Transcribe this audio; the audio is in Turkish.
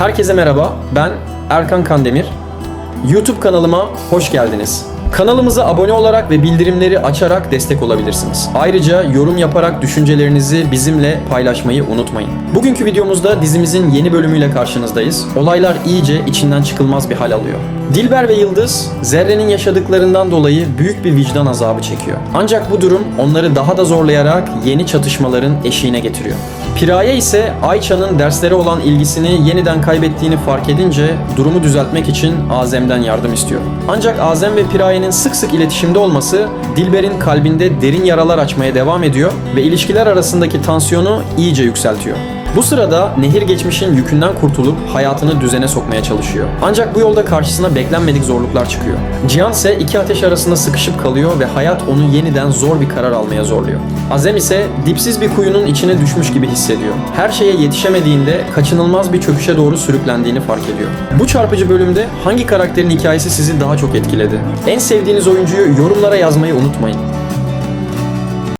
Herkese merhaba, ben Erkan Kandemir. YouTube kanalıma hoş geldiniz. Kanalımıza abone olarak ve bildirimleri açarak destek olabilirsiniz. Ayrıca yorum yaparak düşüncelerinizi bizimle paylaşmayı unutmayın. Bugünkü videomuzda dizimizin yeni bölümüyle karşınızdayız. Olaylar iyice içinden çıkılmaz bir hal alıyor. Dilber ve Yıldız, Zerre'nin yaşadıklarından dolayı büyük bir vicdan azabı çekiyor. Ancak bu durum onları daha da zorlayarak yeni çatışmaların eşiğine getiriyor. Piraye ise Ayça'nın derslere olan ilgisini yeniden kaybettiğini fark edince durumu düzeltmek için Azem'den yardım istiyor. Ancak Azem ve Piraye'nin sık sık iletişimde olması Dilber'in kalbinde derin yaralar açmaya devam ediyor ve ilişkiler arasındaki tansiyonu iyice yükseltiyor. Bu sırada Nehir geçmişin yükünden kurtulup hayatını düzene sokmaya çalışıyor. Ancak bu yolda karşısına beklenmedik zorluklar çıkıyor. Cihan ise iki ateş arasında sıkışıp kalıyor ve hayat onu yeniden zor bir karar almaya zorluyor. Azem ise dipsiz bir kuyunun içine düşmüş gibi hissediyor. Her şeye yetişemediğinde kaçınılmaz bir çöküşe doğru sürüklendiğini fark ediyor. Bu çarpıcı bölümde hangi karakterin hikayesi sizi daha çok etkiledi? En sevdiğiniz oyuncuyu yorumlara yazmayı unutmayın.